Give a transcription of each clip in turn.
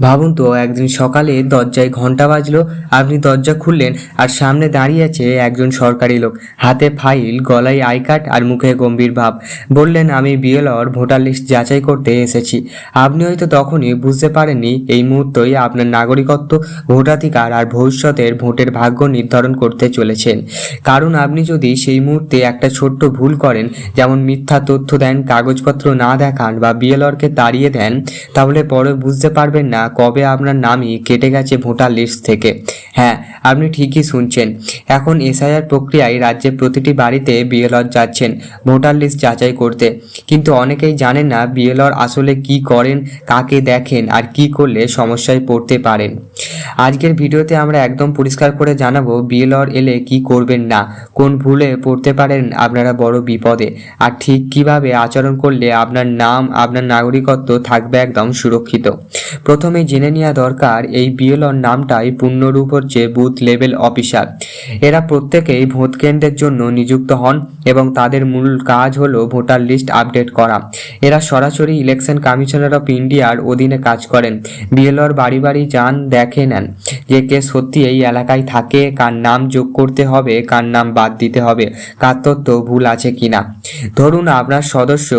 ভাবুন তো, একদিন সকালে দরজায় ঘণ্টা বাজলো, আপনি দরজা খুললেন আর সামনে দাঁড়িয়ে আছে একজন সরকারি লোক। হাতে ফাইল, গলায় আই কার্ড আর মুখে গম্ভীর ভাব। বললেন, আমি বিএলআর ভোটার লিস্ট যাচাই করতে এসেছি। আপনি হয়তো তখনই বুঝতে পারেননি, এই মুহূর্তই আপনার নাগরিকত্ব, ভোটাধিকার আর ভবিষ্যতের ভোটের ভাগ্য নির্ধারণ করতে চলেছেন। কারণ আপনি যদি সেই মুহূর্তে একটা ছোট্ট ভুল করেন, যেমন মিথ্যা তথ্য দেন, কাগজপত্র না দেখান বা বিএলআরকে তাড়িয়ে দেন, তাহলে পরে বুঝতে পারবেন না কবে আপনার নামই কেটে গেছে ভোটার লিস্ট থেকে। হ্যাঁ আপনি ঠিকই শুনছেন। এখন এসআইআর প্রক্রিয়ায় রাজ্যে প্রতিটি বাড়িতে বিএলআর যাচ্ছেন ভোটার লিস্ট যাচাই করতে। কিন্তু অনেকেই জানেন না বিএলআর আসলে কি করেন, কাকে দেখেন আর কি করলে সমস্যায় পড়তে পারেন। আজকের ভিডিওতে আমরা একদম পরিষ্কার করে জানাব বিএলআর এলে কি করবেন না, কোন ভুলে পড়তে পারেন আপনারা বড় বিপদে, আর ঠিক কীভাবে আচরণ করলে আপনার নাম, আপনার নাগরিকত্ব থাকবে একদম সুরক্ষিত। প্রথমে জেনে নেওয়া দরকার, এই বিএলআর নামটাই পূর্ণরূপ হচ্ছে বুথ লেভেল অফিসার। এরা প্রত্যেকেই ভোট কেন্দ্রের জন্য নিযুক্ত হন এবং তাদের মূল কাজ হলো ভোটার লিস্ট আপডেট করা। এরা সরাসরি ইলেকশন কমিশনার অফ ইন্ডিয়ার অধীনে কাজ করেন। বিএলআর বাড়ি বাড়ি যান দেখে নেন। যে কে সত্যি এই এলাকায় থাকে, কার নাম যোগ করতে হবে, কার নাম বাদ দিতে হবে কার তথ্য ভুল আছে কিনা। ধরুন আপনার সদস্য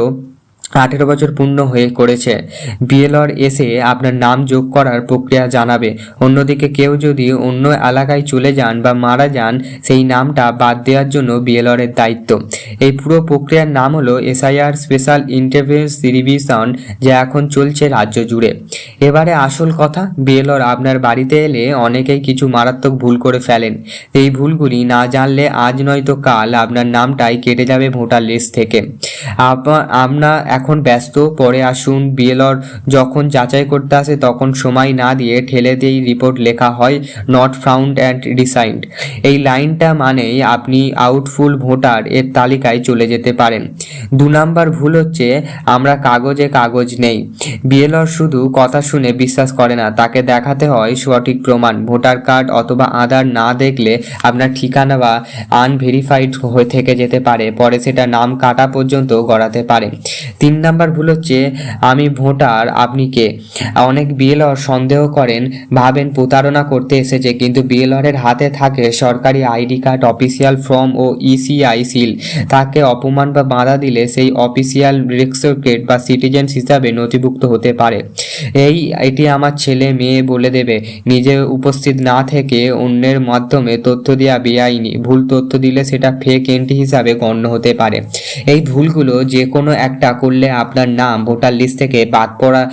আঠেরো বছর পূর্ণ হয়ে করেছে। বিএলআর এসে আপনার নাম যোগ করার প্রক্রিয়া জানাবে। অন্যদিকে কেউ যদি অন্য এলাকায় চলে যান বা মারা যান, সেই নামটা বাদ দেওয়ার জন্য বিএলআর এর দায়িত্ব। এই পুরো প্রক্রিয়ার নাম হলো এসআইআর স্পেশাল ইন্টারভেন্স রিভিশন যা এখন চলছে রাজ্য জুড়ে। এবারে আসল কথা, বিএলআর আপনার বাড়িতে এলে অনেকেই কিছু মারাত্মক ভুল করে ফেলেন। এই ভুলগুলি না জানলে আজ নয়তো কাল আপনার নামটাই কেটে যাবে ভোটার লিস্ট থেকে। আপনা- আমরা এখন ব্যস্ত, পরে আসুন। বিএলর যখন যাচাই করতে আসে, তখন সময় না দিয়ে ঠেলে দিয়েই রিপোর্ট লেখা হয় নট ফাউন্ড অ্যান্ড ডিসাইন্ড এই লাইনটা মানেই আপনি আউটফুল ভোটার এর তালিকায় চলে যেতে পারেন। দু নাম্বার ভুল হচ্ছে, আমরা কাগজে কাগজ নেই। বিএলর শুধু কথা শুনে বিশ্বাস করে না, তাকে দেখাতে হয় সঠিক প্রমাণ, ভোটার কার্ড অথবা আধার না দেখলে আপনার ঠিকানা বা আনভেরিফাইড হয়ে থেকে যেতে পারে, পরে সেটা নাম কাটা পর্যন্ত গড়াতে পারে। তিন নাম্বার ভুল হচ্ছে, আমি ভোটার, আপনি কে? অনেক বিএলর সন্দেহ করেন, ভাবেন প্রতারণা করতে এসেছে, কিন্তু বিএলরের হাতে থাকে সরকারি আইডি কার্ড, অফিসিয়াল ফর্ম ও ইসিআই সিল। তাকে অপমান বা বাধা দিলে সেই অফিসিয়াল রেক্সোকেট বা সিটিজেন হিসাবে নথিভুক্ত হতে পারে। এই এটি আমার ছেলে মেয়ে বলে দেবে। নিজে উপস্থিত না থেকে অন্যের মাধ্যমে তথ্য দেওয়া বেআইনি। ভুল তথ্য দিলে সেটা ফেক এন্ট্রি হিসাবে গণ্য হতে পারে। এই ভুলগুলো যে কোনো একটা করলে আপনার নাম, ভোটার লিস্ট থেকে বাদ পড়া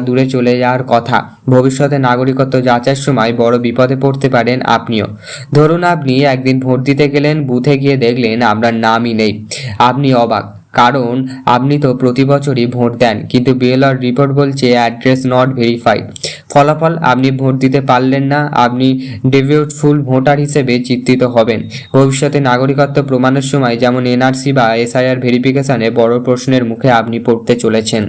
দূরে চলে যাওয়ার কথা। ভবিষ্যতে নাগরিকত্ব যাচাইয়ের সময় বড় বিপদে পড়তে পারেন আপনিও। ধরুন আপনি একদিন ভোট দিতে গেলেন, বুথে গিয়ে দেখলেন আপনার নামই নেই। আপনি অবাক। কারণ, আপনি তো প্রতি বছরই ভোট দেন, কিন্তু বিএলআর রিপোর্ট বলছে অ্যাড্রেস নট ভেরিফাইড ফলাফল আপনি ভোট দিতে পারলেন না, আপনি ডেভিউটফুল ভোটার হিসেবে চিত্রিত হবেন। ভবিষ্যতে নাগরিকত্ব প্রমাণের সময় যেমন এনআরসি বা এসআইআর ভেরিফিকেশনে বড় প্রশ্নের মুখে আপনি পড়তে চলেছেন।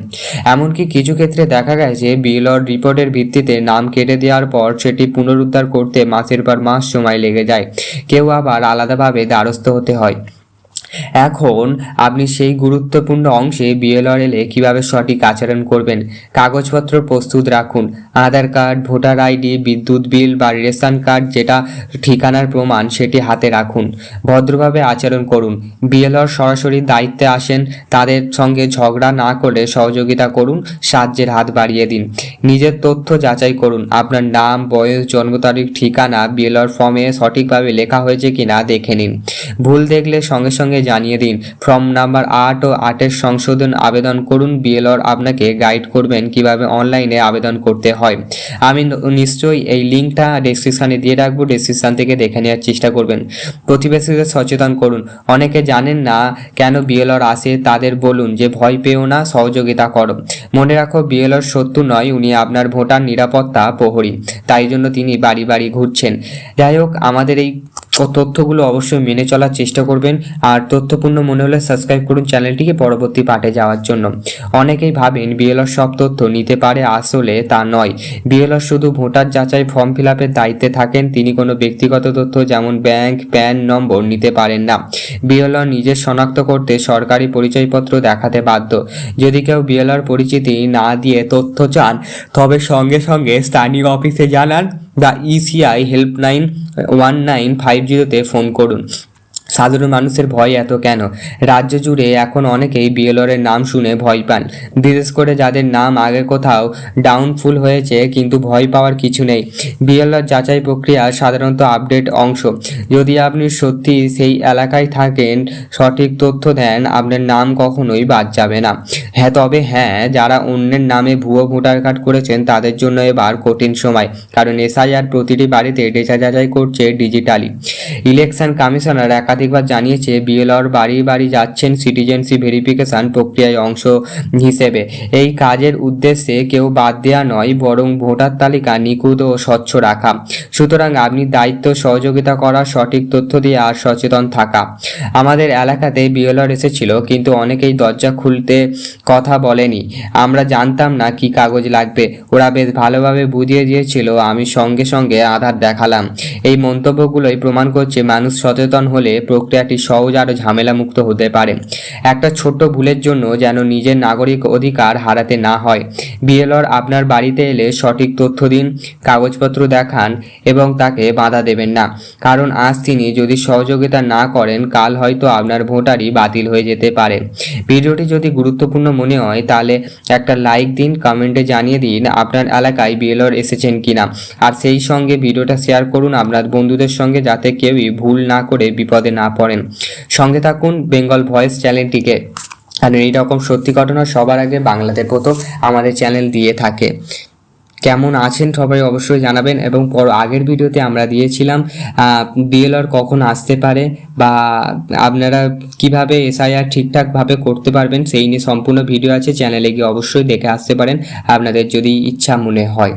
এমনকি কিছু ক্ষেত্রে দেখা গেছে বিএলআর রিপোর্টের ভিত্তিতে নাম কেটে দেওয়ার পর সেটি পুনরুদ্ধার করতে মাসের পর মাস সময় লেগে যায়। কেউ আবার আলাদাভাবে দ্বারস্থ হতে হয়। এখন আপনি সেই গুরুত্বপূর্ণ অংশে বিএলআর এলে কীভাবে সঠিক আচরণ করবেন? কাগজপত্র প্রস্তুত রাখুন। আধার কার্ড, ভোটার আইডি, বিদ্যুৎ বিল বা রেশন কার্ড যেটা ঠিকানার প্রমাণ সেটি হাতে রাখুন। ভদ্রভাবে আচরণ করুন। বিএলআর সরাসরি দায়িত্বে আসেন, তাদের সঙ্গে ঝগড়া না করে সহযোগিতা করুন, সাহায্যের হাত বাড়িয়ে দিন। নিজের তথ্য যাচাই করুন, আপনার নাম, বয়স, জন্ম তারিখ, ঠিকানা বিএলআর ফর্মে সঠিকভাবে লেখা হয়েছে কিনা দেখে নিন। ভুল দেখলে সঙ্গে সঙ্গে জানিয়ে দিন। ফর্ম নাম্বার আট ও আটের সংশোধন আবেদন করুন। বিএলআর আপনাকে গাইড করবেন কীভাবে অনলাইনে আবেদন করতে হয়। আমি নিশ্চয়ই এই লিঙ্কটা ডেসক্রিপশানে দিয়ে রাখব। ডেসক্রিপশান থেকে দেখে নেওয়ার চেষ্টা করবেন। প্রতিবেশীদের সচেতন করুন। অনেকে জানেন না কেন বিএলআর আসে, তাদের বলুন যে ভয় পেও না, সহযোগিতা করো। মনে রাখো বিএলআর শত্রু নয়, উনি আপনার ভোটার, নিরাপত্তা প্রহরী। তাই জন্য তিনি বাড়ি বাড়ি ঘুরছেন। যাই হোক, আমাদের এই ও তথ্যগুলো অবশ্যই মেনে চলার চেষ্টা করবেন। আর তথ্যপূর্ণ মনে হলে সাবস্ক্রাইব করুন চ্যানেলটিকে পরবর্তী পাঠে যাওয়ার জন্য। অনেকেই ভাবেন বিএলআর সব তথ্য নিতে পারে আসলে তা নয়। বিএলআর শুধু ভোটার যাচাই ফর্ম ফিল আপের দায়িত্বে থাকেন, তিনি কোনো ব্যক্তিগত তথ্য যেমন ব্যাংক, প্যান, নম্বর নিতে পারেন না। বিএলআর নিজের শনাক্ত করতে সরকারি পরিচয়পত্র দেখাতে বাধ্য। যদি কেউ বিএলআর পরিচিতি না দিয়ে তথ্য চান, তবে সঙ্গে সঙ্গে স্থানীয় অফিসে জানান। The ECI helpline one nine five জিরোতে ফোন করুন। সাধারণ মানুষের ভয় এত কেন? রাজ্য জুড়ে এখন অনেকেই বিএলআরের নাম শুনে ভয় পান। বিশেষ করে যাদের নাম আগে কোথাও ডাউনফুল হয়েছে কিন্তু ভয় পাওয়ার কিছু নেই। বিএলআর যাচাই প্রক্রিয়া সাধারণত আপডেট অংশ। যদি আপনি সত্যি সেই এলাকায় থাকেন, সঠিক তথ্য দেন, আপনার নাম কখনোই বাদ যাবে না। হ্যাঁ তবে হ্যাঁ যারা অন্যের নামে ভুয়ো ভোটার কার্ড করেছেন, তাদের জন্য এবার কঠিন সময়। কারণ এসআইআর প্রতিটি বাড়িতে ডেটা যাচাই করছে ডিজিটালি। ইলেকশন কমিশনার একাধিকবার জানিয়েছে বিএলআর বাড়ি বাড়ি যাচ্ছেন সিটিজেনশিপ ভেরিফিকেশন প্রক্রিয়ায় অংশ হিসেবে। এই কাজের উদ্দেশ্যে কেউ বাদ দেওয়া নয়, বরং ভোটার তালিকা নিখুঁত ও স্বচ্ছ রাখা। সুতরাং আপনি দায়িত্ব, সহযোগিতা করা সঠিক তথ্য দিয়ে আর সচেতন থাকা। আমাদের এলাকাতে বিএলআর এসেছিল, কিন্তু অনেকেই দরজা খুলতে কথা বলেনি। আমরা জানতাম না কি কাগজ লাগবে। ওরা বেশ ভালোভাবে বুঝিয়ে দিয়েছিল, আমি সঙ্গে সঙ্গে আধার দেখালাম। এই মন্তব্যগুলোই প্রমাণ করছে, মানুষ সচেতন হলে প্রক্রিয়াটি সহজ আরও ঝামেলামুক্ত হতে পারে। একটা ছোট্ট ভুলের জন্য যেন নিজের নাগরিক অধিকার হারাতে না হয়। বিএলআর আপনার বাড়িতে এলে সঠিক তথ্য দিন, কাগজপত্র দেখান এবং তাকে বাধা দেবেন না। কারণ আজ তিনি যদি সহযোগিতা না করেন, কাল হয়তো আপনার ভোটারই বাতিল হয়ে যেতে পারে। ভিডিওটি যদি গুরুত্বপূর্ণ মনে হয়, তাহলে একটা লাইক দিন, কমেন্টে জানিয়ে দিন আপনার এলাকায় বিএলআর এসেছেন কিনা। আর সেই সঙ্গে ভিডিওটা শেয়ার করুন আপনার বন্ধুদের সঙ্গে যাতে কেউই ভুল না করে বিপদে না পড়েন। সঙ্গে থাকুন বেঙ্গল ভয়েস চ্যানেলটিকে। আর এই রকম সত্যি ঘটনা সবার আগে বাংলাতে প্রথম আমাদের চ্যানেল দিয়ে থাকে। কেমন আছেন সবাই অবশ্যই জানাবেন এবং পর আগের ভিডিওতে আমরা দিয়েছিলাম বিএলআর কখন আসতে পারে বা আপনারা কীভাবে এসআইআর ঠিকঠাকভাবে করতে পারবেন সেই নিয়ে সম্পূর্ণ ভিডিও আছে, চ্যানেলে গিয়ে অবশ্যই দেখে আসতে পারেন। আপনাদের যদি ইচ্ছা মনে হয়।